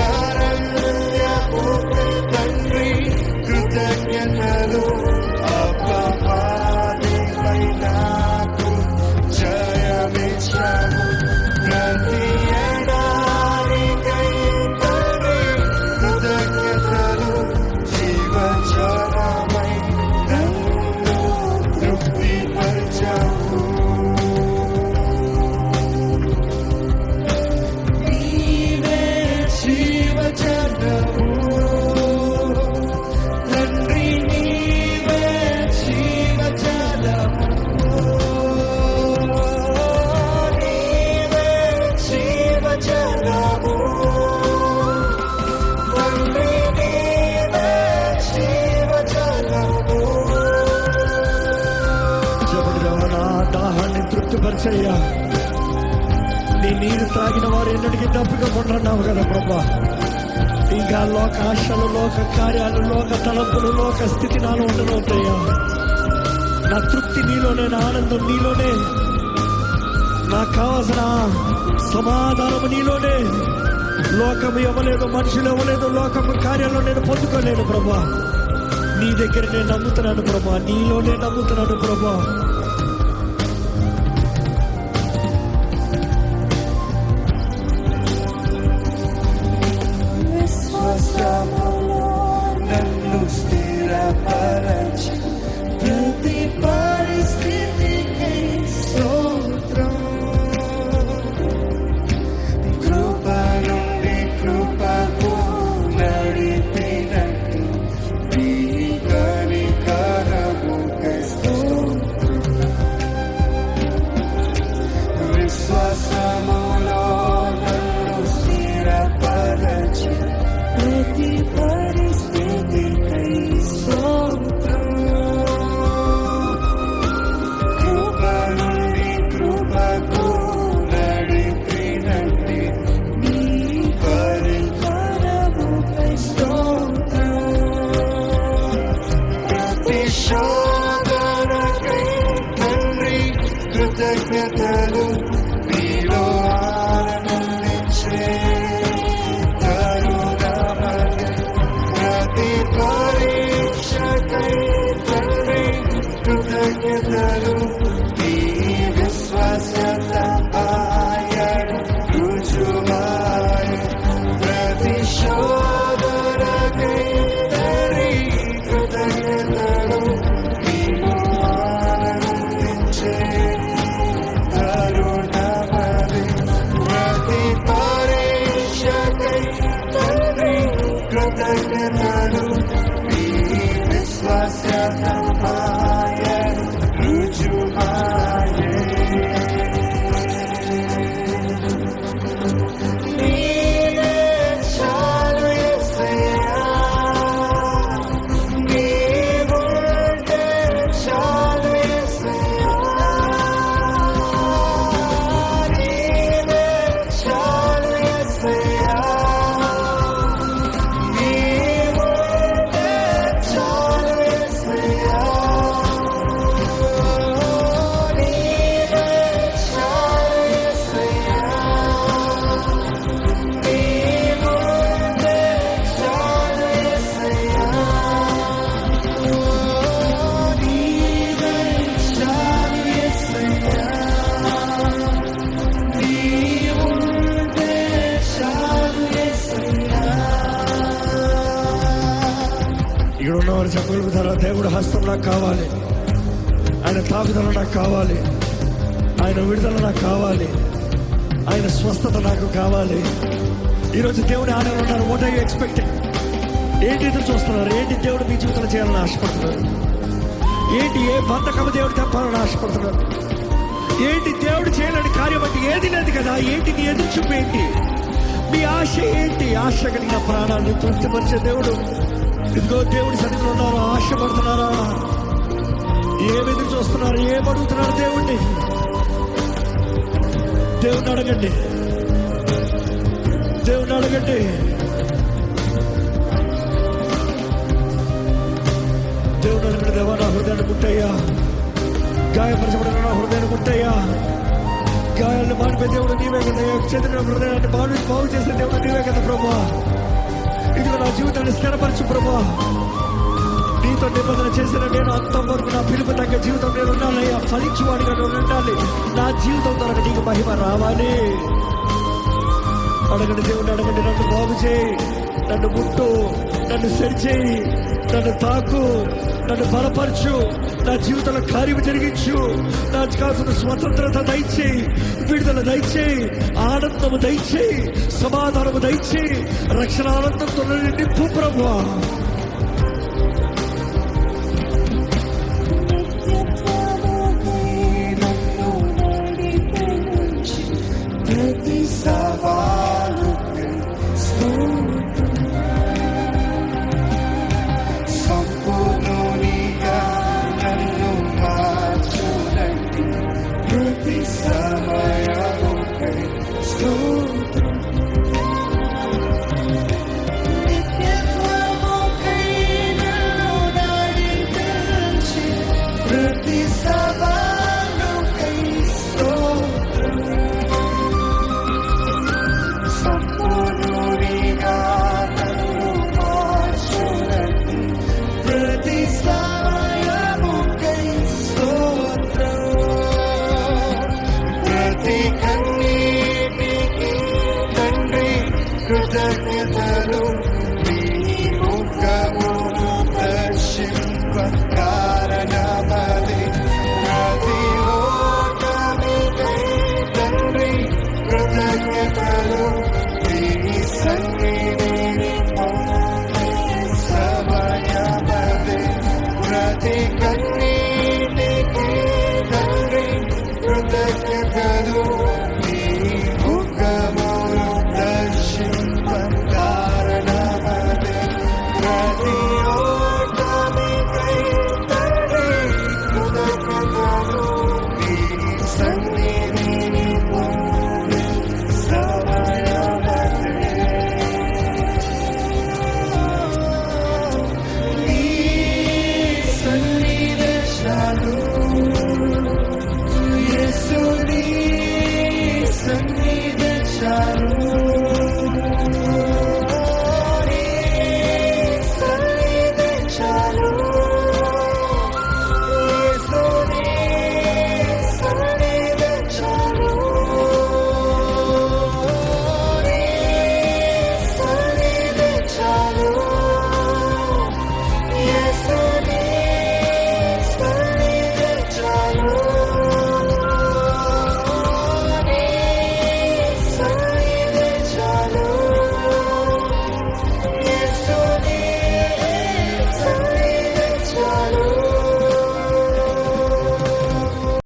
not తృప్తిపరిచయ్యా నీ నీరు తాగిన వారు ఎన్నటికీ తప్పికకుంటున్నావు కదా ప్రభా. ఇంకా లోక ఆశలు లోక కార్యాలు లోక తలంపులు లోక స్థితి నాలో ఉండనవుతాయా నా తృప్తి నీలోనే నా ఆనందం నీలోనే. నాకు కావాల్సిన సమాధానము నీలోనే. లోకము ఇవ్వలేదు మనుషులు ఇవ్వలేదు లోకము కార్యాలు నేను పొందుకోలేను ప్రభా. నీ దగ్గర నేను నమ్ముతున్నాను ప్రభా నీలోనే నమ్ముతున్నాను ప్రభా. Bye. ఇక్కడ చెప్పగలుగుతారా దేవుడు హస్తం నాకు కావాలి. ఆయన తాగుదల నాకు కావాలి. ఆయన విడుదల నాకు కావాలి. ఆయన స్వస్థత నాకు కావాలి. ఈరోజు దేవుడు ఆడ ఉన్నారు. వాట్ ఐ ఎక్స్పెక్టింగ్ ఏంటి ఎదురు చూస్తున్నారు? ఏంటి దేవుడు మీ జీవితంలో చేయాలని ఆశపడుతున్నారు? ఏంటి ఏ బంధకము దేవుడు తప్పాలని ఆశపడుతున్నారు? ఏంటి దేవుడు చేయలేని కార్యం అంటే ఏది లేదు కదా? ఏంటి నీ ఎదురు చూపు ఏంటి? మీ ఆశ ఏంటి? ఆశ కలిగిన ప్రాణాన్ని తృప్తిపరిచే దేవుడు. ఇదిగో దేవుడి సన్నిధిలో ఉన్నారా ఆశపడుతున్నారా? ఏం ఎదురు చూస్తున్నారు? ఏం అడుగుతున్నారు దేవుణ్ణి? దేవుణ్ణి అడగండి. దేవుణ్ణి అడగండి. దేవుడు అడిగిన దేవా నా హృదయాన్ని ముట్టయ్యా. గాయపరచబడిన నా హృదయాన్ని ముట్టయ్యా. గాయాలను మానిపే దేవుడు నీవే కదా. చెందిన హృదయాన్ని బాగు బాగు చేసిన దేవుడు నీవే కదా ప్రభా. ఇదిగో నా జీవితాన్ని స్థిరపరచు ప్రభా. నీతో నిబంధన చేసిన నేను అంతవరకు నా పిలుపు తగ్గ జీవితం నేను ఉండాలయ్యా. ఫలించువాడిగా నేను ఉండాలి. నా జీవితం ద్వారా నీకు మహిమ రావాలి. అడగండి దేవుడు అడగండి. నన్ను బాగు చేయి. నన్ను ముట్టు. నన్ను సరిచేయి నన్ను తాకు. నన్ను బలపరచు నా జీవితంలో కార్యం జరిగించు నాకు కాసిన స్వతంత్రత దయచేయి విడుదల దయచేయి ఆనందము దయచేయి సమాధానము దయచేయి రక్షణ ఆనందంతో నన్ను నింపు ప్రభువా go.